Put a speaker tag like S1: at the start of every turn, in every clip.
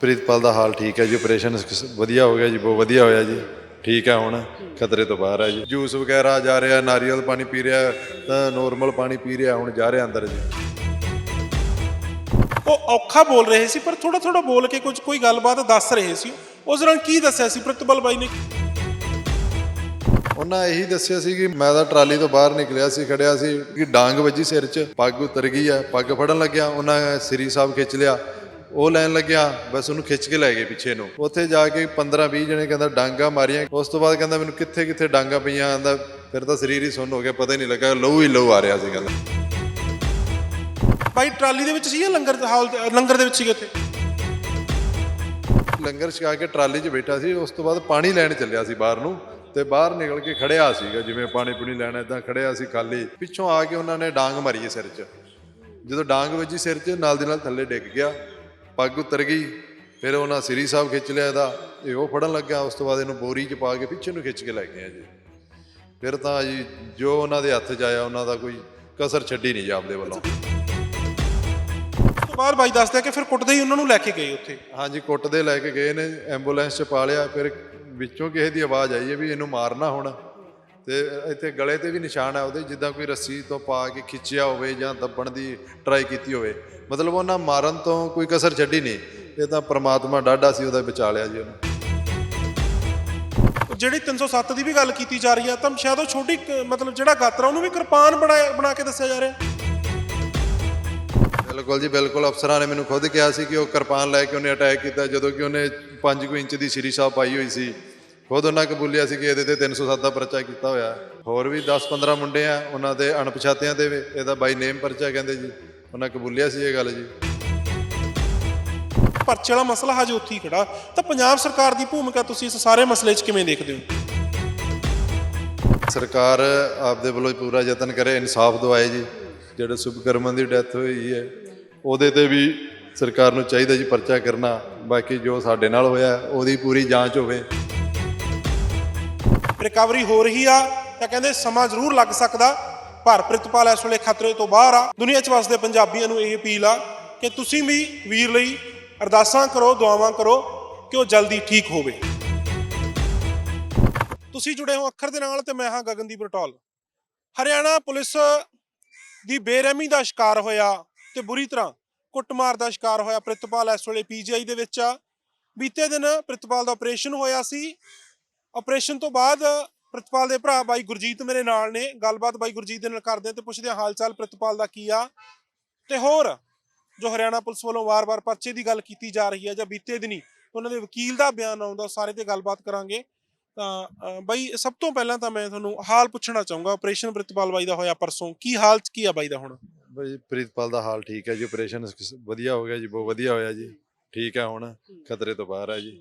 S1: ਪ੍ਰੀਤਪਾਲ ਦਾ ਹਾਲ ਠੀਕ ਹੈ ਜੀ ਆਪਰੇਸ਼ਨ ਵਧੀਆ ਹੋ ਗਿਆ ਜੀ ਬਹੁਤ ਵਧੀਆ ਹੋਇਆ ਜੀ। ਠੀਕ ਹੈ ਹੁਣ ਖਤਰੇ ਤੋਂ ਬਾਹਰ ਹੈ ਜੀ। ਜੂਸ ਵਗੈਰਾ ਜਾ ਰਿਹਾ ਨਾਰੀਅਲ ਪਾਣੀ ਪੀ ਰਿਹਾ ਤਾਂ ਨੋਰਮਲ ਪਾਣੀ ਪੀ ਰਿਹਾ ਹੁਣ ਜਾ ਰਿਹਾ ਅੰਦਰ ਜੀ।
S2: ਉਹ ਔਖਾ ਬੋਲ ਰਹੇ ਸੀ ਪਰ ਥੋੜਾ ਥੋੜਾ ਬੋਲ ਕੇ ਕੁਝ ਕੋਈ ਗੱਲਬਾਤ ਦੱਸ ਰਹੇ ਸੀ। ਉਸ ਦੌਰਾਨ ਕੀ ਦੱਸਿਆ ਸੀ ਪ੍ਰਿਤਪਾਲ ਬਾਈ ਨੇ?
S1: ਉਹਨਾਂ ਇਹੀ ਦੱਸਿਆ ਸੀ ਕਿ ਮੈਂ ਤਾਂ ਟਰਾਲੀ ਤੋਂ ਬਾਹਰ ਨਿਕਲਿਆ ਸੀ ਖੜਿਆ ਸੀ ਕਿ ਡਾਂਗ ਵੱਜੀ ਸਿਰ 'ਚ ਪੱਗ ਉਤਰ ਗਈ ਆ ਪੱਗ ਫੜਨ ਲੱਗਿਆ ਉਹਨਾਂ ਸ੍ਰੀ ਸਾਹਿਬ ਖਿੱਚ ਲਿਆ। ਉਹ ਲੈਣ ਲੱਗਿਆ ਬਸ ਉਹਨੂੰ ਖਿੱਚ ਕੇ ਲੈ ਗਏ ਪਿੱਛੇ ਨੂੰ। ਉੱਥੇ ਜਾ ਕੇ 15 20 ਜਣੇ ਕਹਿੰਦਾ ਡਾਂਗਾ ਮਾਰੀਆਂ। ਉਸ ਤੋਂ ਬਾਅਦ ਕਹਿੰਦਾ ਮੈਨੂੰ ਕਿੱਥੇ ਕਿੱਥੇ ਡਾਂਗਾ ਪਈਆਂ ਆਂਦਾ ਫਿਰ ਤਾਂ ਸਰੀਰ ਹੀ ਸੁੰਨ ਹੋ ਗਿਆ ਪਤਾ ਹੀ ਨਹੀਂ ਲੱਗਾ ਲਹੂ ਹੀ ਲਹੂ ਆ ਰਿਹਾ ਸੀ ਕਹਿੰਦਾ
S2: ਬਾਈ ਟਰਾਲੀ ਦੇ ਵਿੱਚ ਸੀ ਜਾਂ ਲੰਗਰ ਹਾਲ ਲੰਗਰ ਦੇ ਵਿੱਚ ਸੀਗੇ ਉੱਥੇ?
S1: ਲੰਗਰ ਛਕਾ ਕੇ ਟਰਾਲੀ 'ਚ ਬੈਠਾ ਸੀ ਉਸ ਤੋਂ ਬਾਅਦ ਪਾਣੀ ਲੈਣ ਚੱਲਿਆ ਸੀ ਬਾਹਰ ਨੂੰ ਤੇ ਬਾਹਰ ਨਿਕਲ ਕੇ ਖੜਿਆ ਸੀਗਾ ਜਿਵੇਂ ਪਾਣੀ ਪੂਣੀ ਲੈਣਾ ਇਦਾਂ ਖੜਿਆ ਸੀ ਖਾਲੀ। ਪਿੱਛੋਂ ਆ ਕੇ ਉਹਨਾਂ ਨੇ ਡਾਂਗ ਮਾਰੀ ਸਿਰ 'ਚ। ਜਦੋਂ ਡਾਂਗ ਵੱਜੀ ਸਿਰ 'ਚ ਨਾਲ ਦੇ ਨਾਲ ਥੱਲੇ ਡਿੱਗ ਗਿਆ। ਪੱਗ ਉਤਰ ਗਈ ਫਿਰ ਉਹਨਾਂ ਸ੍ਰੀ ਸਾਹਿਬ ਖਿੱਚ ਲਿਆ ਇਹਦਾ ਇਹ ਉਹ ਫੜਨ ਲੱਗਾ ਉਸ ਤੋਂ ਬਾਅਦ ਇਹਨੂੰ ਬੋਰੀ 'ਚ ਪਾ ਕੇ ਪਿੱਛੇ ਨੂੰ ਖਿੱਚ ਕੇ ਲੈ ਗਏ ਜੀ। ਫਿਰ ਤਾਂ ਜੀ ਜੋ ਉਹਨਾਂ ਦੇ ਹੱਥ 'ਚ ਆਇਆ ਉਹਨਾਂ ਦਾ ਕੋਈ ਕਸਰ ਛੱਡੀ ਨਹੀਂ ਜੀ ਆਪਦੇ ਵੱਲੋਂ।
S2: ਬਾਅਦ ਬਾਈ ਦੱਸਦਾ ਕਿ ਫਿਰ ਕੁੱਟਦੇ ਹੀ ਉਹਨਾਂ ਨੂੰ ਲੈ ਕੇ ਗਏ ਉੱਥੇ।
S1: ਹਾਂਜੀ ਕੁੱਟਦੇ ਲੈ ਕੇ ਗਏ ਨੇ ਐਂਬੂਲੈਂਸ 'ਚ ਪਾ ਲਿਆ ਫਿਰ ਵਿੱਚੋਂ ਕਿਸੇ ਦੀ ਆਵਾਜ਼ ਆਈ ਹੈ ਵੀ ਇਹਨੂੰ ਮਾਰਨਾ ਹੁਣ। ਤੇ ਇੱਥੇ ਗਲੇ ਤੇ ਵੀ ਨਿਸ਼ਾਨ ਆ ਉਹਦੇ ਜਿੱਦਾਂ ਕੋਈ ਰੱਸੀ ਤੋਂ ਪਾ ਕੇ ਖਿੱਚਿਆ ਹੋਵੇ ਜਾਂ ਦੱਬਣ ਦੀ ਟਰਾਈ ਕੀਤੀ ਹੋਵੇ। ਮਤਲਬ ਉਹਨਾਂ ਮਾਰਨ ਤੋਂ ਕੋਈ ਕਸਰ ਛੱਡੀ ਨਹੀਂ ਇਹ ਤਾਂ ਪ੍ਰਮਾਤਮਾ ਡਾਢਾ ਸੀ ਉਹਦਾ ਬਚਾ ਲਿਆ ਜੀ ਉਹਨੂੰ।
S2: ਜਿਹੜੀ 307 ਦੀ ਵੀ ਗੱਲ ਕੀਤੀ ਜਾ ਰਹੀ ਹੈ ਤਾਂ ਸ਼ਾਇਦ ਉਹ ਛੋਟੀ ਮਤਲਬ ਜਿਹੜਾ ਗਾਤਰਾ ਉਹਨੂੰ ਵੀ ਕਿਰਪਾਨ ਬਣਾਇਆ ਬਣਾ ਕੇ ਦੱਸਿਆ ਜਾ ਰਿਹਾ।
S1: ਬਿਲਕੁਲ ਜੀ ਬਿਲਕੁਲ। ਅਫਸਰਾਂ ਨੇ ਮੈਨੂੰ ਖੁਦ ਕਿਹਾ ਸੀ ਕਿ ਉਹ ਕਿਰਪਾਨ ਲੈ ਕੇ ਉਹਨੇ ਅਟੈਕ ਕੀਤਾ ਜਦੋਂ ਕਿ ਉਹਨੇ 5 ਇੰਚ ਦੀ ਸ਼੍ਰੀ ਸਾਹਿਬ ਪਾਈ ਹੋਈ ਸੀ। ਖੁਦ ਉਹਨਾਂ ਕਬੂਲਿਆ ਸੀ ਕਿ ਇਹਦੇ ਤੇ 307 ਦਾ ਪਰਚਾ ਕੀਤਾ ਹੋਇਆ। ਹੋਰ ਵੀ 10-15 ਮੁੰਡੇ ਆ ਉਹਨਾਂ ਦੇ ਅਣਪਛਾਤਿਆਂ ਦੇ ਵੀ ਇਹਦਾ ਬਾਈ ਨੇਮ ਪਰਚਾ ਕਹਿੰਦੇ ਜੀ। ਉਹਨਾਂ ਕਬੂਲਿਆ ਸੀ ਇਹ ਗੱਲ ਜੀ।
S2: ਪਰਚੇ ਵਾਲਾ ਮਸਲਾ ਹਜੇ ਉੱਥੇ ਹੀ ਖੜਾ। ਤਾਂ ਪੰਜਾਬ ਸਰਕਾਰ ਦੀ ਭੂਮਿਕਾ ਤੁਸੀਂ ਇਸ ਸਾਰੇ ਮਸਲੇ 'ਚ ਕਿਵੇਂ ਦੇਖਦੇ ਹੋ?
S1: ਸਰਕਾਰ ਆਪਦੇ ਵੱਲੋਂ ਪੂਰਾ ਯਤਨ ਕਰੇ ਇਨਸਾਫ ਦਵਾਏ ਜੀ। ਜਿਹੜੇ ਸੁਭਕਰਮਨ ਦੀ ਡੈਥ ਹੋਈ ਹੈ ਉਹਦੇ ਤੇ ਵੀ ਸਰਕਾਰ ਨੂੰ ਚਾਹੀਦਾ ਜੀ ਪਰਚਾ ਕਰਨਾ। ਬਾਕੀ ਜੋ ਸਾਡੇ ਨਾਲ ਹੋਇਆ ਉਹਦੀ ਪੂਰੀ ਜਾਂਚ ਹੋਵੇ।
S2: ਰਿਕਵਰੀ ਹੋ ਰਹੀ ਆ, ਤਾਂ ਕਹਿੰਦੇ ਸਮਾਂ ਜ਼ਰੂਰ ਲੱਗ ਸਕਦਾ। ਪਰ ਪ੍ਰਿਤਪਾਲ ਇਸ ਵੇਲੇ ਖਤਰੇ ਤੋਂ ਬਾਹਰ ਆ। ਦੁਨੀਆ 'ਚ ਵਸਦੇ ਪੰਜਾਬੀਆਂ ਨੂੰ ਇਹ ਅਪੀਲ ਆ ਕਿ ਤੁਸੀਂ ਵੀ ਵੀਰ ਲਈ ਅਰਦਾਸਾਂ ਕਰੋ, ਦੁਆਵਾਂ ਕਰੋ ਕਿ ਉਹ ਜਲਦੀ ਠੀਕ ਹੋਵੇ। ਤੁਸੀਂ ਜੁੜੇ ਹੋ ਅੱਖਰ ਦੇ ਨਾਲ ਤੇ ਮੈਂ ਹਾਂ ਗਗਨਦੀਪ ਰਟੌਲ। ਹਰਿਆਣਾ ਪੁਲਿਸ ਦੀ ਬੇਰਹਿਮੀ ਦਾ ਸ਼ਿਕਾਰ ਹੋਇਆ ਤੇ ਬੁਰੀ ਤਰ੍ਹਾਂ ਕੁੱਟਮਾਰ ਦਾ ਸ਼ਿਕਾਰ ਹੋਇਆ। ਪ੍ਰਿਤਪਾਲ ਇਸ ਵੇਲੇ ਪੀਜੀਆਈ ਦੇ ਵਿੱਚ ਆ। ਬੀਤੇ ਦਿਨ ਪ੍ਰਿਤਪਾਲ ਦਾ ਆਪਰੇਸ਼ਨ ਹੋਇਆ ਸੀ। ਆਪਰੇਸ਼ਨ ਤੋਂ ਬਾਅਦ ਪ੍ਰਿਤਪਾਲ ਦੇ ਭਰਾ ਬਾਈ ਗੁਰਜੀਤ ਮੇਰੇ ਨਾਲ ਨੇ। ਗੱਲਬਾਤ ਬਾਈ ਗੁਰਜੀਤ ਦੇ ਨਾਲ ਕਰਦੇ ਹਾਂ ਤੇ ਪੁੱਛਦੇ ਹਾਂ ਹਾਲ ਚਾਲ ਦਾ ਕੀ ਆ। ਤੇ ਹੋਰ ਜੋ ਹਰਿਆਣਾ ਪੁਲਿਸ ਵੱਲੋਂ ਵਾਰ-ਵਾਰ ਪਰਚੇ ਦੀ ਗੱਲ ਕੀਤੀ ਜਾ ਰਹੀ ਹੈ ਜਾਂ ਬੀਤੇ ਦਿਨੀ ਉਹਨਾਂ ਦੇ ਵਕੀਲ ਦਾ ਬਿਆਨ ਆਉਂਦਾ ਸਾਰੇ ਤੇ ਗੱਲਬਾਤ ਕਰਾਂਗੇ। ਤਾਂ ਬਾਈ, ਸਭ ਤੋਂ ਪਹਿਲਾਂ ਤਾਂ ਮੈਂ ਤੁਹਾਨੂੰ ਹਾਲ ਪੁੱਛਣਾ ਚਾਹੂੰਗਾ, ਆਪਰੇਸ਼ਨ ਪ੍ਰਿਤਪਾਲ ਬਾਈ ਦਾ ਹੋਇਆ ਪਰਸੋਂ। ਕੀ ਹਾਲ ਚ ਕੀ ਆ ਬਾਈ ਦਾ ਹੁਣ?
S1: ਬਾਈ, ਪ੍ਰਿਤਪਾਲ ਦਾ ਹਾਲ ਠੀਕ ਹੈ ਜੀ, ਆਪਰੇਸ਼ਨ ਵਧੀਆ ਹੋ ਗਿਆ ਜੀ, ਬਹੁਤ ਵਧੀਆ ਹੋਇਆ ਜੀ। ਠੀਕ ਹੈ ਹੁਣ, ਖਤਰੇ ਤੋਂ ਬਾਹਰ ਹੈ ਜੀ।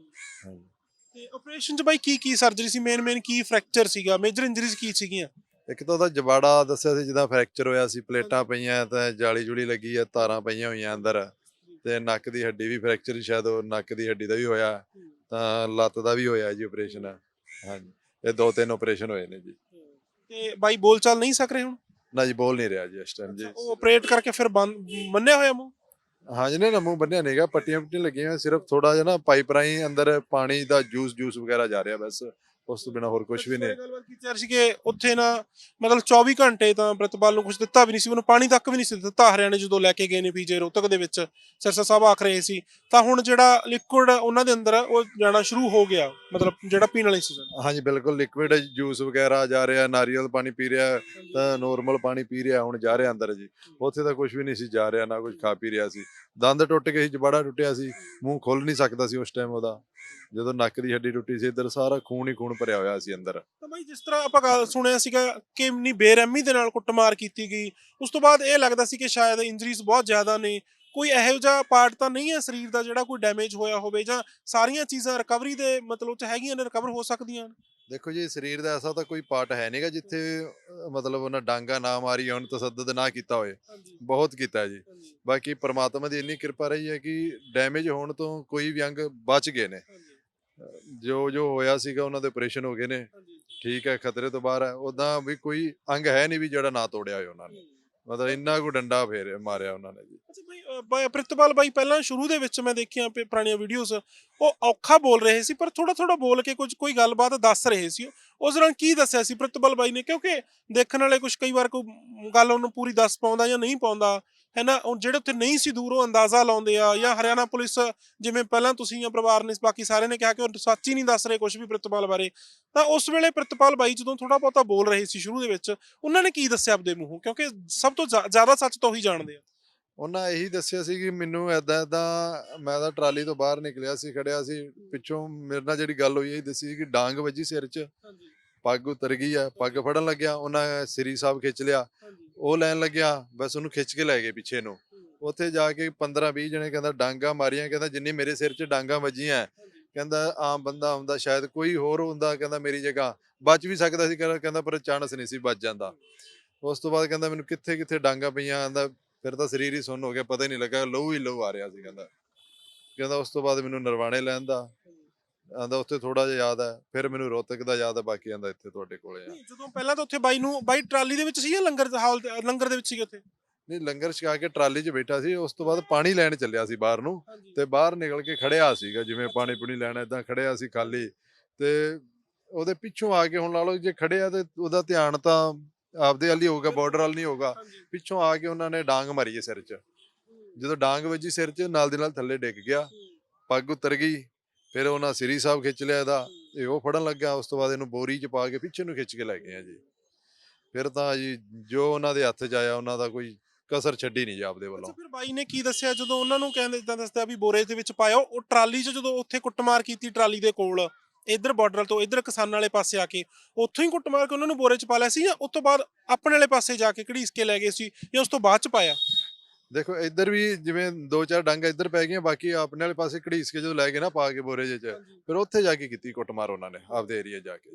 S2: ਤੇ ਆਪਰੇਸ਼ਨ ਚ ਬਾਈ ਕੀ ਕੀ ਸਰਜਰੀ ਸੀ? ਮੇਨ ਮੇਨ ਕੀ ਫ੍ਰੈਕਚਰ ਸੀਗਾ? ਮੇਜਰ ਇੰਜਰੀਜ਼ ਕੀ ਸੀਗੀਆਂ?
S1: ਇੱਕ ਤਾਂ ਉਹਦਾ ਜਵਾੜਾ ਦੱਸਿਆ ਸੀ ਜਿੱਦਾਂ ਫ੍ਰੈਕਚਰ ਹੋਇਆ ਸੀ ਪਲੇਟਾਂ ਪਈਆਂ ਤਾਂ ਜਾਲੀ ਜੁਲੀ ਲੱਗੀ ਹੈ ਤਾਰਾਂ ਪਈਆਂ ਹੋਈਆਂ ਅੰਦਰ ਤੇ ਨੱਕ ਦੀ ਹੱਡੀ ਵੀ ਫ੍ਰੈਕਚਰ ਸ਼ਾਇਦ ਉਹ ਨੱਕ ਦੀ ਹੱਡੀ ਦਾ ਵੀ ਹੋਇਆ ਤਾਂ ਲੱਤ ਦਾ ਵੀ ਹੋਇਆ ਜੀ ਆਪਰੇਸ਼ਨ ਹਾਂਜੀ ਇਹ ਦੋ ਤਿੰਨ ਆਪਰੇਸ਼ਨ ਹੋਏ ਨੇ ਜੀ।
S2: ਤੇ ਬਾਈ ਬੋਲ ਚਾਲ ਨਹੀਂ ਸਕ ਰਹੇ ਹੁਣ?
S1: ਨਾ ਜੀ ਬੋਲ ਨਹੀਂ ਰਿਹਾ ਜੀ ਇਸ ਟਾਈਮ ਜੀ।
S2: ਉਹ ਆਪਰੇਟ ਕਰਕੇ ਫਿਰ ਬੰਦ ਮੰਨਿਆ ਹੋਇਆ ਮੂੰਹ?
S1: ਹਾਂਜੀ ਨਹੀਂ ਨਾ ਮੂੰਹ ਬੰਨਿਆ ਨਹੀਂਗਾ ਪੱਟੀਆਂ ਪੁੱਟੀਆਂ ਲੱਗੀਆਂ ਸਿਰਫ ਥੋੜਾ ਜਿਹਾ ਨਾ ਪਾਈਪ ਰਾਹੀਂ ਅੰਦਰ ਪਾਣੀ ਦਾ ਜੂਸ ਜੂਸ ਵਗੈਰਾ ਜਾ ਰਿਹਾ ਬਸ। ਉਸ ਤੋਂ ਬਿਨਾ ਹੋਰ ਕੁਝ ਵੀ ਨਹੀਂ।
S2: ਗੱਲਬਾਤ ਕੀਤੀ ਜਾ ਰਹੀ ਸੀ ਕਿ ਉੱਥੇ ਨਾ ਮਤਲਬ 24 ਘੰਟੇ ਤਾਂ ਪ੍ਰਿਤਪਾਲ ਨੂੰ ਕੁਝ ਦਿੱਤਾ ਵੀ ਨਹੀਂ ਸੀ ਉਹਨੂੰ ਪਾਣੀ ਤੱਕ ਵੀ ਨਹੀਂ ਸੀ ਦਿੱਤਾ ਹਰਿਆਣੇ ਜਦੋਂ ਲੈ ਕੇ ਗਏ ਨੇ ਪੀਜੇ ਰੋਹਤਕ ਦੇ ਵਿੱਚ ਸਿਰਸਾ ਸਾਹਿਬ ਆਖ ਰਹੇ ਸੀ। ਤਾਂ ਹੁਣ ਜਿਹੜਾ ਲਿਕੁਇਡ ਉਹਨਾਂ ਦੇ ਅੰਦਰ ਉਹ ਜਾਣਾ ਸ਼ੁਰੂ ਹੋ ਗਿਆ ਮਤਲਬ ਜਿਹੜਾ ਪੀਣ ਵਾਲੀ ਸੀ
S1: ਹਾਂਜੀ ਬਿਲਕੁਲ ਲਿਕਵਿਡ ਜੂਸ ਵਗੈਰਾ ਜਾ ਰਿਹਾ ਨਾਰੀਅਲ ਪਾਣੀ ਪੀ ਰਿਹਾ ਤਾਂ ਨੋਰਮਲ ਪਾਣੀ ਪੀ ਰਿਹਾ ਹੁਣ ਜਾ ਰਿਹਾ ਅੰਦਰ ਜੀ। ਉੱਥੇ ਤਾਂ ਕੁਝ ਵੀ ਨਹੀਂ ਸੀ ਜਾ ਰਿਹਾ ਨਾ ਕੁਝ ਖਾ ਪੀ ਰਿਹਾ ਸੀ। ਦੰਦ ਟੁੱਟ ਗਏ ਸੀ ਜਬੜਾ ਟੁੱਟਿਆ ਸੀ ਮੂੰਹ ਖੁੱਲ ਨਹੀਂ ਸਕਦਾ ਸੀ ਉਸ ਟਾਈਮ ਉਹਦਾ। ਜਦੋਂ ਨੱਕ ਦੀ ਹੱਡੀ ਟੁੱਟੀ ਸੀ, ਇੱਧਰ ਸਾਰਾ ਖੂਨ ਹੀ ਖੂਨ ਭਰਿਆ ਹੋਇਆ ਸੀ ਅੰਦਰ।
S2: ਤਾਂ ਬਾਈ, ਜਿਸ ਤਰ੍ਹਾਂ ਆਪਾਂ ਗੱਲ ਸੁਣਿਆ ਸੀਗਾ ਕਿ ਇੰਨੀ ਬੇਰਹਿਮੀ ਦੇ ਨਾਲ ਕੁੱਟਮਾਰ ਕੀਤੀ ਗਈ, ਉਸ ਤੋਂ ਬਾਅਦ ਇਹ ਲੱਗਦਾ ਸੀ ਕਿ ਸ਼ਾਇਦ ਇੰਜਰੀਜ਼ ਬਹੁਤ ਜ਼ਿਆਦਾ ਨੇ। ਕੋਈ ਇਹੋ ਜਿਹਾ ਪਾਰਟ ਤਾਂ ਨਹੀਂ ਹੈ ਸਰੀਰ ਦਾ ਜਿਹੜਾ ਕੋਈ ਡੈਮੇਜ ਹੋਇਆ ਹੋਵੇ ਜਾਂ ਸਾਰੀਆਂ ਚੀਜ਼ਾਂ ਰਿਕਵਰੀ ਦੇ ਮਤਲਬ ਚ ਹੈਗੀਆਂ ਨੇ ਰਿਕਵਰ ਹੋ ਸਕਦੀਆਂ
S1: ਦੇਖੋ ਜੀ ਸਰੀਰ ਦਾ ਐਸਾ ਤਾਂ ਕੋਈ ਪਾਰਟ ਹੈ ਨਹੀਂਗਾ ਜਿੱਥੇ ਮਤਲਬ ਉਹਨਾਂ ਡਾਂਗਾ ਨਾ ਮਾਰੀ ਹੋਣ ਤਸੱਦਦ ਨਾ ਕੀਤਾ ਹੋਏ। ਬਹੁਤ ਕੀਤਾ ਜੀ। ਬਾਕੀ ਪ੍ਰਮਾਤਮਾ ਦੀ ਇੰਨੀ ਕਿਰਪਾ ਰਹੀ ਹੈ ਕਿ ਡੈਮੇਜ ਹੋਣ ਤੋਂ ਕੋਈ ਵੀ ਅੰਗ ਬਚ ਗਏ ਨੇ। ਜੋ ਜੋ ਹੋਇਆ ਸੀਗਾ ਉਹਨਾਂ ਦੇ ਆਪਰੇਸ਼ਨ ਹੋ ਗਏ ਨੇ। ਠੀਕ ਹੈ ਖਤਰੇ ਤੋਂ ਬਾਹਰ ਹੈ। ਉਦਾਂ ਵੀ ਕੋਈ ਅੰਗ ਹੈ ਨਹੀਂ ਵੀ ਜਿਹੜਾ ਨਾ ਤੋੜਿਆ ਹੋਇਆ ਉਹਨਾਂ ਨੇ। ਮਤਲਬ ਇੰਨਾ ਕੁ ਡੰਡਾ ਫੇਰ ਮਾਰਿਆ ਉਹਨਾਂ ਨੇ ਜੀ।
S2: ਅੱਛਾ ਬਾਈ ਪ੍ਰਿਤਪਾਲ ਬਾਈ, ਪਹਿਲਾਂ ਸ਼ੁਰੂ ਦੇ ਵਿੱਚ ਮੈਂ ਦੇਖੀਆਂ ਪ- ਪੁਰਾਣੀਆਂ ਵੀਡੀਓਜ਼ ਉਹ ਔਖਾ ਬੋਲ ਰਹੇ ਸੀ, ਪਰ ਥੋੜਾ ਥੋੜਾ ਬੋਲ ਕੇ ਕੁਝ, ਕੋਈ ਗੱਲਬਾਤ ਦੱਸ ਰਹੇ ਸੀ। ਉਸ ਦੌਰਾਨ ਕੀ ਦੱਸਿਆ ਸੀ ਪ੍ਰਿਤਪਾਲ ਬਾਈ ਨੇ? ਕਿਉਂਕਿ ਦੇਖਣ ਵਾਲੇ ਕੁਝ ਕਈ ਵਾਰ ਕੋਈ ਗੱਲ ਉਹਨੂੰ ਪੂਰੀ ਦੱਸ ਪਾਉਂਦਾ ਜਾਂ ਨਹੀਂ ਪਾਉਂਦਾ ਹੈ ਨਾ ਉਹ ਜਿਹੜੇ ਉੱਥੇ ਨਹੀਂ ਸੀ ਦੂਰੋਂ ਅੰਦਾਜ਼ਾ ਲਾਉਂਦੇ ਆ, ਜਾਂ ਹਰਿਆਣਾ ਪੁਲਿਸ ਜਿਵੇਂ ਪਹਿਲਾਂ ਤੁਸੀਂ ਜਾਂ ਪਰਿਵਾਰ ਨੇ, ਬਾਕੀ ਸਾਰਿਆਂ ਨੇ ਕਿਹਾ ਕਿ ਉਹ ਸੱਚ ਹੀ ਨਹੀਂ ਦੱਸ ਰਹੇ ਕੁਝ ਵੀ ਪ੍ਰਿਤਪਾਲ ਬਾਰੇ। ਤਾਂ ਉਸ ਵੇਲੇ ਪ੍ਰਿਤਪਾਲ ਬਾਈ ਜਦੋਂ ਥੋੜਾ ਬਹੁਤਾ ਬੋਲ ਰਹੇ ਸੀ ਸ਼ੁਰੂ ਦੇ ਵਿੱਚ, ਉਹਨਾਂ ਨੇ ਕੀ ਦੱਸਿਆ ਆਪਦੇ ਮੂੰਹੋਂ? ਕਿਉਂਕਿ ਸਭ ਤੋਂ ਜ਼ਿਆ- ਜ਼ਿਆਦਾ ਸੱਚ ਤਾਂ ਉਹੀ ਜਾਣਦੇ ਆ।
S1: ਉਹਨਾਂ ਇਹੀ ਦੱਸਿਆ ਸੀ ਕਿ ਮੈਨੂੰ ਐਦਾਂ ਐਦਾਂ ਮੈਂ ਤਾਂ ਟਰਾਲੀ ਤੋਂ ਬਾਹਰ ਨਿਕਲਿਆ ਸੀ ਖੜਿਆ ਸੀ ਪਿੱਛੋਂ ਮੇਰੇ ਨਾਲ ਜਿਹੜੀ ਗੱਲ ਹੋਈ ਇਹ ਦੱਸੀ ਸੀ ਕਿ ਡਾਂਗ ਵੱਜੀ ਸਿਰ 'ਚ। ਪੱਗ ਉਤਰ ਗਈ ਆ ਪੱਗ ਫੜਨ ਲੱਗਿਆ ਉਹਨਾਂ ਸ੍ਰੀ ਸਾਹਿਬ ਖਿੱਚ ਲਿਆ। ਉਹ ਲੈਣ ਲੱਗਿਆ ਬਸ ਉਹਨੂੰ ਖਿੱਚ ਕੇ ਲੈ ਗਏ ਪਿੱਛੇ ਨੂੰ। ਉੱਥੇ ਜਾ ਕੇ 15 20 ਜਣੇ ਕਹਿੰਦਾ ਡਾਂਗਾ ਮਾਰੀਆਂ ਕਹਿੰਦਾ ਜਿੰਨੀ ਮੇਰੇ ਸਿਰ 'ਚ ਡਾਂਗਾ ਵੱਜੀਆਂ ਕਹਿੰਦਾ ਆਮ ਬੰਦਾ ਹੁੰਦਾ ਸ਼ਾਇਦ ਕੋਈ ਹੋਰ ਹੁੰਦਾ ਕਹਿੰਦਾ ਮੇਰੀ ਜਗ੍ਹਾ। ਬਚ ਵੀ ਸਕਦਾ ਸੀ ਕਹਿੰਦਾ ਕਹਿੰਦਾ ਪਰ ਚਾਂਸ ਨਹੀਂ ਸੀ ਬਚ ਜਾਂਦਾ। ਉਸ ਤੋਂ ਬਾਅਦ ਕਹਿੰਦਾ ਮੈਨੂੰ ਕਿੱਥੇ ਕਿੱਥੇ ਡਾਂਗਾ ਪਈਆਂ ਕਹਿੰਦਾ ਫਿਰ ਤਾਂ ਸਰੀਰ ਹੀ ਸੁੰਨ ਹੋ ਗਿਆ ਪਤਾ ਹੀ ਨਹੀਂ ਲੱਗਾ ਲਹੂ ਹੀ ਲਹੂ ਆ ਰਿਹਾ ਸੀ ਕਹਿੰਦਾ। ਕਹਿੰਦਾ ਉਸ ਤੋਂ ਬਾਅਦ ਮੈਨੂੰ ਨਰਵਾਣੇ ਲੈਣ ਦਾ। ਆਂਦਾ ਉੱਥੇ ਥੋੜਾ ਜਿਹਾ ਯਾਦ ਹੈ ਫਿਰ ਮੈਨੂੰ ਰੋਹਤਕ ਦਾ ਯਾਦ ਹੈ ਬਾਕੀ ਆਂਦਾ ਇੱਥੇ ਤੁਹਾਡੇ ਕੋਲੇ ਆ।
S2: ਜਦੋਂ ਪਹਿਲਾਂ ਤਾਂ ਉੱਥੇ ਬਾਈ ਨੂੰ ਬਾਈ ਟਰਾਲੀ ਦੇ ਵਿੱਚ ਸੀ ਜਾਂ ਲੰਗਰ ਦੇ ਹਾਲ ਲੰਗਰ ਦੇ ਵਿੱਚ ਸੀ ਉੱਥੇ?
S1: ਨਹੀਂ ਲੰਗਰ ਛਕਾ ਕੇ ਟਰਾਲੀ 'ਚ ਬੈਠਾ ਸੀ ਉਸ ਤੋਂ ਬਾਅਦ ਪਾਣੀ ਲੈਣ ਚੱਲਿਆ ਸੀ ਬਾਹਰ ਨੂੰ। ਤੇ ਬਾਹਰ ਨਿਕਲ ਕੇ ਖੜਿਆ ਸੀਗਾ ਜਿਵੇਂ ਪਾਣੀ ਪੁਣੀ ਲੈਣ ਇਦਾਂ ਖੜਿਆ ਸੀ ਖਾਲੀ। ਤੇ ਉਹਦੇ ਪਿੱਛੋਂ ਆ ਕੇ ਹੁਣ ਲਾ ਲਓ ਜੇ ਖੜਿਆ ਤੇ ਉਹਦਾ ਧਿਆਨ ਤਾਂ ਆਪਦੇ ਵੱਲ ਹੀ ਹੋਊਗਾ ਬਾਰਡਰ ਵੱਲ ਨਹੀਂ ਹੋਊਗਾ। ਪਿੱਛੋਂ ਆ ਕੇ ਉਹਨਾਂ ਨੇ ਡਾਂਗ ਮਾਰੀ ਹੈ ਸਿਰ 'ਚ। ਜਦੋਂ ਡਾਂਗ ਵੱਜੀ ਸਿਰ 'ਚ ਨਾਲ ਦੀ ਨਾਲ ਥੱਲੇ ਡਿੱਗ ਗਿਆ। ਪੱਗ ਉਤਰ ਗਈ ਫਿਰ ਉਹਨਾਂ ਸ੍ਰੀ ਸਾਹਿਬ ਖਿੱਚ ਲਿਆ ਇਹਦਾ। ਇਹ ਉਹ ਫੜਨ ਲੱਗਾ ਉਸ ਤੋਂ ਬਾਅਦ ਇਹਨੂੰ ਬੋਰੀ 'ਚ ਪਾ ਕੇ ਪਿੱਛੇ ਨੂੰ ਖਿੱਚ ਕੇ ਲੈ ਗਏ ਆ ਜੀ। ਫਿਰ ਤਾਂ ਜੀ ਜੋ ਉਹਨਾਂ ਦੇ ਹੱਥ 'ਚ ਆਇਆ ਉਹਨਾਂ ਦਾ ਕੋਈ ਕਸਰ ਛੱਡੀ ਨਹੀਂ ਜੀ ਆਪਦੇ
S2: ਅੱਛਾ
S1: ਵੱਲੋਂ
S2: ਫਿਰ ਬਾਈ ਨੇ ਕੀ ਦੱਸਿਆ? ਜਦੋਂ ਉਹਨਾਂ ਨੂੰ ਕਹਿੰਦੇ ਇਦਾਂ ਦੱਸਦਾ ਵੀ ਬੋਰੇ ਦੇ ਵਿੱਚ ਪਾਇਆ ਉਹ ਟਰਾਲੀ 'ਚ ਜਦੋਂ ਉੱਥੇ ਕੁੱਟਮਾਰ ਕੀਤੀ ਟਰਾਲੀ ਦੇ ਕੋਲ ਇਧਰ ਬਾਰਡਰ ਤੋਂ ਇਧਰ ਕਿਸਾਨਾਂ ਵਾਲੇ ਪਾਸੇ ਆ ਕੇ ਉੱਥੋਂ ਹੀ ਕੁੱਟਮਾਰ ਕੇ ਉਹਨਾਂ ਨੂੰ ਬੋਰੇ 'ਚ ਪਾ ਲਿਆ ਸੀ ਜਾਂ ਉਸ ਤੋਂ ਬਾਅਦ ਆਪਣੇ ਵਾਲੇ ਪਾਸੇ ਜਾ ਕੇ ਘੜੀਸ ਕੇ ਲੈ ਗਏ ਸੀ ਜਾਂ ਉਸ ਤੋਂ ਬਾਅਦ 'ਚ ਪਾਇਆ?
S1: ਦੇਖੋ ਇੱਧਰ ਵੀ ਜਿਵੇਂ ਦੋ ਚਾਰ ਡਾਂਗਾ ਇੱਧਰ ਪੈ ਗਈਆਂ ਬਾਕੀ ਆਪਣੇ ਵਾਲੇ ਪਾਸੇ ਘੜੀਸ ਕੇ ਜਦੋਂ ਲੈ ਗਏ ਨਾ ਪਾ ਕੇ ਬੋਰੇ ਜਿਹੇ ਚ ਫਿਰ ਉੱਥੇ ਜਾ ਕੇ ਕੀਤੀ ਕੁੱਟਮਾਰ ਉਹਨਾਂ ਨੇ ਆਪਦੇ ਏਰੀਆ ਜਾ ਕੇ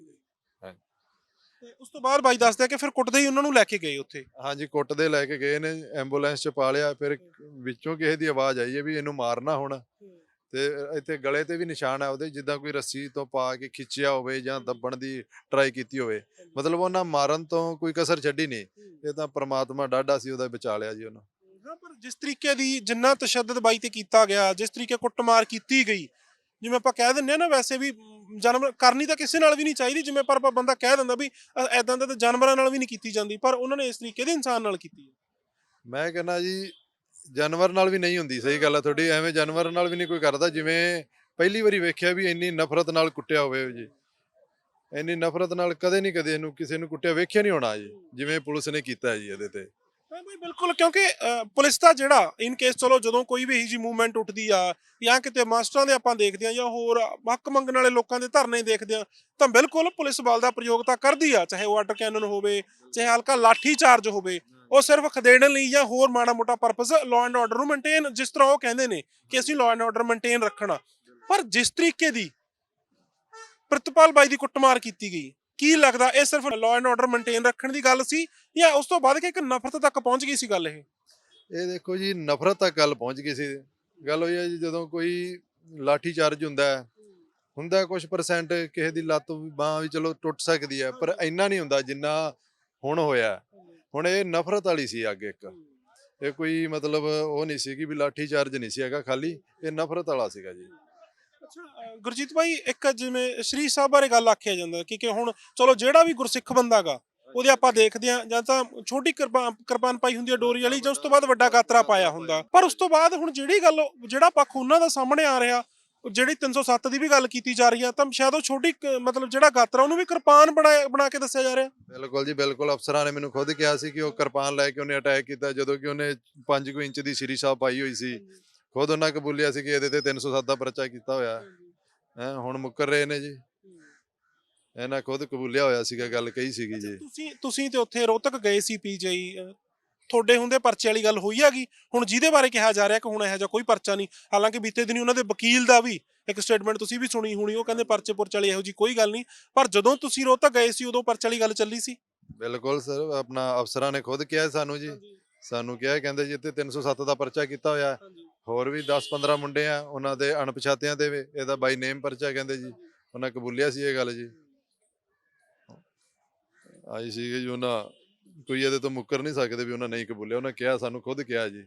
S2: ਤੇ ਉਸ ਤੋਂ ਬਾਅਦ ਬਾਈ ਦੱਸਦਾ ਕਿ ਫਿਰ ਕੁੱਟਦੇ ਹੀ ਉਹਨਾਂ ਨੂੰ ਲੈ ਕੇ ਗਏ ਉੱਥੇ?
S1: ਹਾਂਜੀ ਕੁੱਟਦੇ ਲੈ ਕੇ ਗਏ ਨੇ ਐਂਬੂਲੈਂਸ ਚ ਪਾ ਲਿਆ ਫਿਰ ਵਿੱਚੋਂ ਕਿਸੇ ਦੀ ਆਵਾਜ਼ ਆਈ ਹੈ ਵੀ ਇਹਨੂੰ ਮਾਰਨਾ ਹੁਣ। ਤੇ ਇੱਥੇ ਗਲੇ ਤੇ ਵੀ ਨਿਸ਼ਾਨ ਹੈ ਉਹਦੇ ਜਿੱਦਾਂ ਕੋਈ ਰੱਸੀ ਤੋਂ ਪਾ ਕੇ ਖਿੱਚਿਆ ਹੋਵੇ ਜਾਂ ਦੱਬਣ ਦੀ ਟਰਾਈ ਕੀਤੀ ਹੋਵੇ। ਮਤਲਬ ਉਹਨਾਂ ਮਾਰਨ ਤੋਂ ਕੋਈ ਕਸਰ ਛੱਡੀ ਨਹੀਂ। ਇਹ ਤਾਂ ਪ੍ਰਮਾਤਮਾ ਡਾਢਾ ਸੀ ਉਹਦਾ ਬਚਾ ਲਿਆ ਜੀ ਉਹਨੂੰ।
S2: ਹਾਂ ਪਰ ਜਿਸ ਤਰੀਕੇ ਦੀ ਜਿੰਨਾ ਤਸ਼ੱਦਦ ਬਾਈ ਤੇ ਕੀਤਾ ਗਿਆ ਜਿਸ ਤਰੀਕੇ ਕੁੱਟਮਾਰ ਕੀਤੀ ਗਈ ਜਿਵੇਂ ਆਪਾਂ ਕਹਿ ਦਿੰਨੇ ਆ ਨਾ ਵੈਸੇ ਵੀ ਜਾਨਵਰ ਕਰਨੀ ਤਾਂ ਕਿਸੇ ਨਾਲ ਵੀ ਨਹੀਂ ਚਾਹੀਦੀ ਜਿਵੇਂ ਪਰ ਆਪਾਂ ਬੰਦਾ ਕਹਿ ਦਿੰਦਾ ਵੀ ਐਦਾਂ ਦਾ ਤਾਂ ਜਾਨਵਰਾਂ ਨਾਲ ਵੀ ਨਹੀਂ ਕੀਤੀ ਜਾਂਦੀ ਪਰ ਉਹਨਾਂ ਨੇ ਇਸ ਤਰੀਕੇ ਦੇ ਇਨਸਾਨ ਨਾਲ ਕੀਤੀ ਹੈ।
S1: ਮੈਂ ਕਹਿੰਦਾ ਜੀ ਜਾਨਵਰ ਨਾਲ ਵੀ ਨਹੀਂ ਹੁੰਦੀ ਸਹੀ ਗੱਲ ਹੈ ਤੁਹਾਡੀ ਐਵੇਂ ਜਾਨਵਰ ਨਾਲ ਵੀ ਨਹੀਂ ਕੋਈ ਕਰਦਾ ਜਿਵੇਂ ਪਹਿਲੀ ਵਾਰੀ ਵੇਖਿਆ ਵੀ ਇੰਨੀ ਨਫ਼ਰਤ ਨਾਲ ਕੁੱਟਿਆ ਹੋਵੇ ਜੀ। ਇੰਨੀ ਨਫ਼ਰਤ ਨਾਲ ਕਦੇ ਨਹੀਂ ਕਦੇ ਇਹਨੂੰ ਕਿਸੇ ਨੂੰ ਕੁੱਟਿਆ ਵੇਖਿਆ ਨਹੀਂ ਹੋਣਾ ਜੀ ਜਿਵੇਂ ਪੁਲਿਸ ਨੇ ਕੀਤਾ ਜੀ ਇਹਦੇ ਤੇ।
S2: ਹਾਂ ਬਈ ਬਿਲਕੁਲ ਕਿਉਂਕਿ ਅ, ਪੁਲਿਸ ਦਾ ਜਿਹੜਾ ਇਨ ਕੇਸ ਚਲੋ ਜਦੋਂ ਕੋਈ ਵੀ ਇਹੀ ਜੀ ਮੂਵਮੈਂਟ ਉੱਠਦੀ ਆ ਜਾਂ ਕਿਤੇ ਮਾਸਟਰਾਂ ਦੇ ਆਪਾਂ ਦੇਖਦੇ ਆ ਜਾਂ ਹੋਰ ਹੱਕ ਮੰਗਣ ਵਾਲੇ ਲੋਕਾਂ ਦੇ ਧਰਨੇ ਦੇਖਦੇ ਆ ਤਾਂ ਬਿਲਕੁਲ ਪੁਲਿਸ ਬਲ ਦਾ ਪ੍ਰਯੋਗ ਤਾਂ ਕਰਦੀ ਆ ਚਾਹੇ ਵਾਟਰ ਕੈਨਨ ਹੋਵੇ ਚਾਹੇ ਹਲਕਾ ਲਾਠੀ ਚਾਰਜ ਹੋਵੇ। ਉਹ ਸਿਰਫ ਖਦੇੜਨ ਲਈ ਜਾਂ ਹੋਰ ਮਾੜਾ ਮੋਟਾ ਪਰਪਸ ਲਾਅ ਐਂਡ ਆਰਡਰ ਨੂੰ ਮੇਨਟੇਨ ਜਿਸ ਤਰ੍ਹਾਂ ਉਹ ਕਹਿੰਦੇ ਨੇ ਕਿ ਅਸੀਂ ਲਾਅ ਐਂਡ ਆਰਡਰ ਮੇਨਟੇਨ ਰੱਖਣਾ। ਪਰ ਜਿਸ ਤਰੀਕੇ ਦੀ ਪ੍ਰਿਤਪਾਲ ਬਾਈ ਦੀ ਕੁੱਟਮਾਰ ਕੀਤੀ ਗਈ, ਕੀ ਲੱਗਦਾ ਇਹ ਸਿਰਫ ਲਾਅ ਐਂਡ ਆਰਡਰ ਮੇਨਟੇਨ ਰੱਖਣ ਦੀ ਗੱਲ ਸੀ ਜਾਂ ਉਸ ਤੋਂ ਬਾਅਦ ਕਿ ਇੱਕ ਨਫ਼ਰਤ ਤੱਕ ਪਹੁੰਚ ਗਈ ਸੀ ਗੱਲ ਇਹ?
S1: ਇਹ ਦੇਖੋ ਜੀ, ਨਫ਼ਰਤ ਤੱਕ ਗੱਲ ਪਹੁੰਚ ਗਈ ਸੀ। ਗੱਲ ਹੋਈ ਹੈ ਜੀ, ਜਦੋਂ ਕੋਈ ਲਾਠੀ ਚਾਰਜ ਹੁੰਦਾ ਹੈ, ਹੁੰਦਾ ਕੁਝ ਪਰਸੈਂਟ ਕਿਸੇ ਦੀ ਲੱਤ ਬਾਹ ਵੀ ਚਲੋ ਟੁੱਟ ਸਕਦੀ ਹੈ, ਪਰ ਇੰਨਾ ਨਹੀਂ ਹੁੰਦਾ ਜਿੰਨਾ ਹੁਣ ਹੋਇਆ। ਹੁਣ ਇਹ ਨਫ਼ਰਤ ਵਾਲੀ ਸੀ ਅੱਗੇ ਇੱਕ। ਇਹ ਕੋਈ ਮਤਲਬ ਉਹ ਨਹੀਂ ਸੀ ਕਿ ਵੀ ਲਾਠੀ ਚਾਰਜ ਨਹੀਂ ਸੀ ਹੈਗਾ ਖਾਲੀ ਇਹ ਨਫ਼ਰਤ ਵਾਲਾ ਸੀਗਾ ਜੀ।
S2: ਅੱਛਾ ਗੁਰਜੀਤ ਭਾਈ ਇੱਕ ਜਿਵੇਂ ਸ਼੍ਰੀ ਸਾਹਿਬ ਬਾਰੇ ਗੱਲ ਆਖਿਆ ਜਾਂਦਾ ਕਿ ਕਿ ਹੁਣ ਚਲੋ ਜਿਹੜਾ ਵੀ ਗੁਰਸਿੱਖ ਬੰਦਾਗਾ ਉਹਦੇ ਆਪਾਂ ਦੇਖਦੇ ਆ ਜਾਂ ਤਾਂ ਛੋਟੀ ਕਿਰਪਾਨ ਪਾਈ ਹੁੰਦੀ ਹੈ ਡੋਰੀ ਵਾਲੀ ਜਾਂ ਉਸ ਤੋਂ ਬਾਅਦ ਵੱਡਾ ਗਾਤਰਾ ਪਾਇਆ ਹੁੰਦਾ। ਪਰ ਉਸ ਤੋਂ ਬਾਅਦ ਹੁਣ ਜਿਹੜੀ ਗੱਲ ਜਿਹੜਾ ਪੱਖ ਉਹਨਾਂ ਦਾ ਸਾਹਮਣੇ ਆ ਰਿਹਾ ਜਿਹੜੀ 307 ਦੀ ਵੀ ਗੱਲ ਕੀਤੀ ਜਾ ਰਹੀ ਆ ਤਾਂ ਸ਼ਾਇਦ ਉਹ ਛੋਟੀ ਕ- ਮਤਲਬ ਜਿਹੜਾ ਗਾਤਰਾ ਉਹਨੂੰ ਵੀ ਕਿਰਪਾਨ ਬਣਾ ਬਣਾ ਕੇ ਦੱਸਿਆ ਜਾ ਰਿਹਾ।
S1: ਬਿਲਕੁਲ ਜੀ ਬਿਲਕੁਲ। ਅਫਸਰਾਂ ਨੇ ਮੈਨੂੰ ਖੁਦ ਕਿਹਾ ਸੀ ਕਿ ਉਹ ਕਿਰਪਾਨ ਲੈ ਕੇ ਉਹਨੇ ਅਟੈਕ ਕੀਤਾ ਜਦੋਂ ਕਿ ਉਹਨੇ 5 ਕੁ ਇੰਚ ਦੀ ਸ਼੍ਰੀ ਸਾਹਿਬ ਪਾਈ ਹੋਈ ਸੀ। ਖੁਦ ਉਹਨਾਂ ਕਬੂਲਿਆ ਸੀ ਕਿ ਇਹਦੇ ਤੇ 307 ਦਾ ਪਰਚਾ ਕੀਤਾ ਹੋਇਆ। ਹੈ ਹੁਣ ਮੁੱਕਰ ਰਹੇ ਨੇ ਜੀ। ਇਹਨਾਂ ਖੁਦ ਕਬੂਲਿਆ ਹੋਇਆ ਸੀਗਾ ਗੱਲ ਕਹੀ ਸੀਗੀ ਜੀ।
S2: ਤੁਸੀਂ ਤੁਸੀਂ ਤੇ ਉੱਥੇ ਰੋਹਤਕ ਗਏ ਸੀ ਪੀਜੀਆਈ ਤੁਹਾਡੇ ਹੁੰਦੇ ਪਰਚੇ ਵਾਲੀ ਗੱਲ ਹੋਈ ਹੈਗੀ। ਹੁਣ ਜਿਹਦੇ ਬਾਰੇ ਕਿਹਾ ਜਾ ਰਿਹਾ ਕਿ ਹੁਣ ਇਹੋ ਜਿਹਾ ਕੋਈ ਪਰਚਾ ਨਹੀਂ। ਹਾਲਾਂਕਿ ਬੀਤੇ ਦਿਨੀ ਉਹਨਾਂ ਦੇ ਵਕੀਲ ਦਾ ਵੀ ਇੱਕ ਸਟੇਟਮੈਂਟ ਤੁਸੀਂ ਵੀ ਸੁਣੀ ਹੋਣੀ ਉਹ ਕਹਿੰਦੇ ਪਰਚੇ ਪੁਰਚੇ ਵਾਲੀ ਇਹੋ ਜੀ ਕੋਈ ਗੱਲ ਨਹੀਂ। ਪਰ ਜਦੋਂ ਤੁਸੀਂ ਰੋਹਤਕ ਗਏ ਸੀ ਉਦੋਂ ਪਰਚੇ ਵਾਲੀ ਗੱਲ ਚੱਲੀ ਸੀ?
S1: ਬਿਲਕੁਲ ਸਰ ਆਪਣਾ ਅਫਸਰਾਂ ਨੇ ਖੁਦ ਕਿਹਾ ਸਾਨੂੰ ਜੀ। ਸਾਨੂੰ ਕਿਹਾ ਕਹਿੰਦੇ ਜੀ ਇੱਥੇ 307 ਦਾ ਪਰਚਾ ਕੀਤਾ ਹੋਇਆ। ਹੋਰ ਵੀ 10-15 ਮੁੰਡੇ ਆ ਉਹਨਾਂ ਦੇ ਅਣਪਛਾਤਿਆਂ ਦੇ ਇਹਦਾ ਬਾਈ ਨੇਮ ਪਰਚਾ ਕਹਿੰਦੇ ਜੀ। ਉਹਨਾਂ ਕਬੂਲਿਆ ਸੀ ਇਹ ਗੱਲ ਜੀ। ਆਈ ਸੀਗੇ ਜੀ ਉਹਨਾਂ ਕੋਈ ਇਹਦੇ ਤੋਂ ਮੁੱਕਰ ਨਹੀਂ ਸਕਦੇ ਵੀ ਉਹਨਾਂ ਨਹੀਂ ਕਬੂਲਿਆ ਉਹਨਾਂ ਕਿਹਾ, ਸਾਨੂੰ ਖੁਦ ਕਿਹਾ ਜੀ।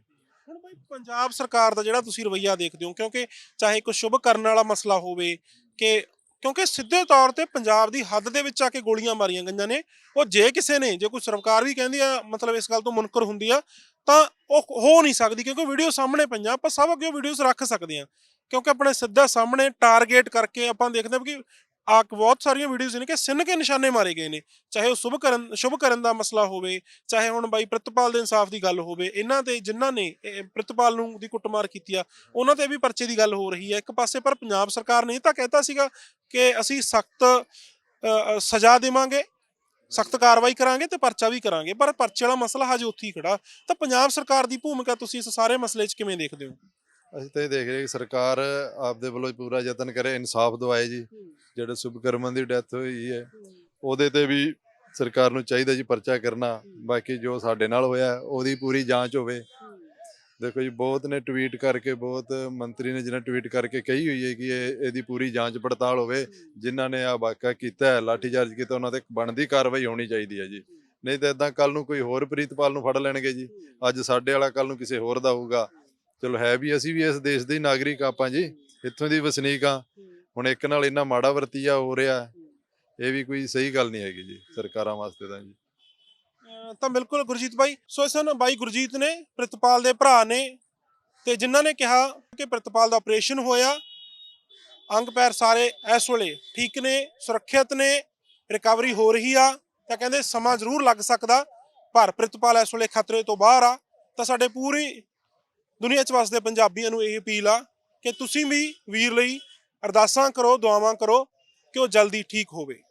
S2: ਹੁਣ ਬਈ ਪੰਜਾਬ ਸਰਕਾਰ ਦਾ ਜਿਹੜਾ ਤੁਸੀਂ ਰਵਈਆ ਦੇਖਦੇ ਹੋ, ਕਿਉਂਕਿ ਚਾਹੇ ਕੋਈ ਸ਼ੁਭ ਕਰਨ ਵਾਲਾ ਮਸਲਾ ਹੋਵੇ ਕਿ ਕਿਉਂਕਿ ਸਿੱਧੇ ਤੌਰ ਤੇ ਪੰਜਾਬ ਦੀ ਹੱਦ ਦੇ ਵਿੱਚ ਆ ਕੇ ਗੋਲੀਆਂ ਮਾਰੀਆਂ ਗਈਆਂ ਨੇ, ਉਹ ਜੇ ਕਿਸੇ ਨੇ, ਜੇ ਕੋਈ ਸਰਕਾਰ ਵੀ ਕਹਿੰਦੀ ਆ, ਮਤਲਬ ਇਸ ਗੱਲ ਤੋਂ ਮੁਨਕਰ ਹੁੰਦੀ ਆ, ਤਾਂ ਉਹ ਹੋ ਨਹੀਂ ਸਕਦੀ ਕਿਉਂਕਿ ਵੀਡੀਓ ਸਾਹਮਣੇ ਪਈਆਂ, ਆਪਾਂ ਸਭ ਅੱਗੇ ਵੀਡੀਓਜ਼ ਰੱਖ ਸਕਦੇ ਆ। ਕਿਉਂਕਿ ਆਪਣੇ ਸਿੱਧਾ ਸਾਹਮਣੇ ਟਾਰਗੇਟ ਕਰਕੇ ਆਪਾਂ ਦੇਖਦੇ ਹਾਂ ਕਿ ਆ ਬਹੁਤ ਸਾਰੀਆਂ ਵੀਡੀਓਜ਼ ਨੇ ਕਿ ਸਿੰਨ ਕੇ ਨਿਸ਼ਾਨੇ ਮਾਰੇ ਗਏ ਨੇ। ਚਾਹੇ ਉਹ ਸ਼ੁਭ ਕਰਨ ਸ਼ੁਭ ਕਰਨ ਦਾ ਮਸਲਾ ਹੋਵੇ, ਚਾਹੇ ਹੁਣ ਬਾਈ ਪ੍ਰਿਤਪਾਲ ਦੇ ਇਨਸਾਫ ਦੀ ਗੱਲ ਹੋਵੇ, ਇਹਨਾਂ ਤੇ ਜਿਨ੍ਹਾਂ ਨੇ ਪ੍ਰਿਤਪਾਲ ਨੂੰ ਦੀ ਕੁੱਟਮਾਰ ਕੀਤੀ ਆ, ਉਹਨਾਂ ਤੇ ਵੀ ਪਰਚੇ ਦੀ ਗੱਲ ਹੋ ਰਹੀ ਹੈ। ਇੱਕ ਪਾਸੇ ਪਰ ਪੰਜਾਬ ਸਰਕਾਰ ਨੇ ਇਹ ਤਾਂ ਕਹਿਤਾ ਸੀਗਾ ਕਿ ਅਸੀਂ ਸਖਤ ਸਜ਼ਾ ਦੇਵਾਂਗੇ, ਸਖਤ ਕਾਰਵਾਈ ਕਰਾਂਗੇ ਤੇ ਪਰਚਾ ਵੀ ਕਰਾਂਗੇ। ਪਰ ਪਰਚੇ ਵਾਲਾ ਮਸਲਾ ਹਜੇ ਉੱਥੇ ਹੀ ਖੜਾ। ਤਾਂ ਪੰਜਾਬ ਸਰਕਾਰ ਦੀ ਭੂਮਿਕਾ ਤੁਸੀਂ ਇਸ ਸਾਰੇ ਮਸਲੇ 'ਚ ਕਿਵੇਂ ਦੇਖਦੇ ਹੋ?
S1: ਅਸੀਂ ਤਾਂ ਇਹ ਦੇਖ ਰਹੇ ਕਿ ਸਰਕਾਰ ਆਪਦੇ ਵੱਲੋਂ ਪੂਰਾ ਯਤਨ ਕਰੇ ਇਨਸਾਫ ਦਿਵਾਏ ਜੀ। ਜਿਹੜੇ ਸੁਭਕਰਮਨ ਦੀ ਡੈਥ ਹੋਈ ਹੈ ਉਹਦੇ ਤੇ ਵੀ ਸਰਕਾਰ ਨੂੰ ਚਾਹੀਦਾ ਜੀ ਪਰਚਾ ਕਰਨਾ। ਬਾਕੀ ਜੋ ਸਾਡੇ ਨਾਲ ਹੋਇਆ ਉਹਦੀ ਪੂਰੀ ਜਾਂਚ ਹੋਵੇ। ਦੇਖੋ ਜੀ ਬਹੁਤ ਨੇ ਟਵੀਟ ਕਰਕੇ ਬਹੁਤ ਮੰਤਰੀ ਨੇ ਜਿਹਨੇ ਟਵੀਟ ਕਰਕੇ ਕਹੀ ਹੋਈ ਹੈ ਕਿ ਇਹ ਇਹਦੀ ਪੂਰੀ ਜਾਂਚ ਪੜਤਾਲ ਹੋਵੇ। ਜਿਨ੍ਹਾਂ ਨੇ ਆ ਵਾਕਾ ਕੀਤਾ ਹੈ ਲਾਠੀਚਾਰਜ ਕੀਤਾ ਉਹਨਾਂ ਤੇ ਬਣਦੀ ਕਾਰਵਾਈ ਹੋਣੀ ਚਾਹੀਦੀ ਹੈ ਜੀ। ਨਹੀਂ ਤਾਂ ਇਦਾਂ ਕੱਲ ਨੂੰ ਕੋਈ ਹੋਰ ਪ੍ਰੀਤਪਾਲ ਨੂੰ ਫੜ ਲੈਣਗੇ ਜੀ। ਅੱਜ ਸਾਡੇ ਵਾਲਾ ਕੱਲ ਨੂੰ ਕਿਸੇ ਹੋਰ ਦਾ ਹੋਊਗਾ। ਚਲੋ ਹੈ ਵੀ ਅਸੀਂ ਵੀ ਇਸ ਦੇਸ਼ ਦੇ ਨਾਗਰਿਕ ਆਪਾਂ ਜੀ, ਇੱਥੋਂ ਦੀ ਵਸਨੀਕ ਆ ਹੁਣ ਇੱਕ ਨਾਲ ਇੰਨਾ ਮਾੜਾ ਵਰਤੀਆ ਹੋ ਰਿਹਾ, ਇਹ ਵੀ ਕੋਈ ਸਹੀ ਗੱਲ ਨਹੀਂ ਹੈਗੀ ਜੀ, ਸਰਕਾਰਾਂ ਵਾਸਤੇ ਤਾਂ ਜੀ।
S2: ਤਾਂ ਬਿਲਕੁਲ ਗੁਰਜੀਤ ਬਾਈ, ਸੋ ਸਨ ਬਾਈ ਗੁਰਜੀਤ ਨੇ, ਪ੍ਰਿਤਪਾਲ ਦੇ ਭਰਾ ਨੇ ਤੇ ਜਿਨ੍ਹਾਂ ਨੇ ਕਿਹਾ ਕਿ ਪ੍ਰਿਤਪਾਲ ਦਾ ਆਪਰੇਸ਼ਨ ਹੋਇਆ, ਅੰਗ ਪੈਰ ਸਾਰੇ ਇਸ ਵੇਲੇ ਠੀਕ ਨੇ, ਸੁਰੱਖਿਅਤ ਨੇ ਰਿਕਵਰੀ ਹੋ ਰਹੀ ਆ, ਤਾਂ ਕਹਿੰਦੇ ਸਮਾਂ ਜ਼ਰੂਰ ਲੱਗ ਸਕਦਾ, ਪਰ ਪ੍ਰਿਤਪਾਲ ਇਸ ਵੇਲੇ ਖਤਰੇ ਤੋਂ ਬਾਹਰ ਆ, ਤਾਂ ਸਾਡੇ ਪੂਰੀ ਦੁਨੀਆ 'ਚ ਵਸਦੇ ਪੰਜਾਬੀਆਂ ਨੂੰ ਇਹ ਅਪੀਲ ਆ ਕਿ ਤੁਸੀਂ ਵੀ ਵੀਰ ਲਈ ਅਰਦਾਸਾਂ ਕਰੋ, ਦੁਆਵਾਂ ਕਰੋ ਕਿ ਉਹ ਜਲਦੀ ਠੀਕ ਹੋਵੇ।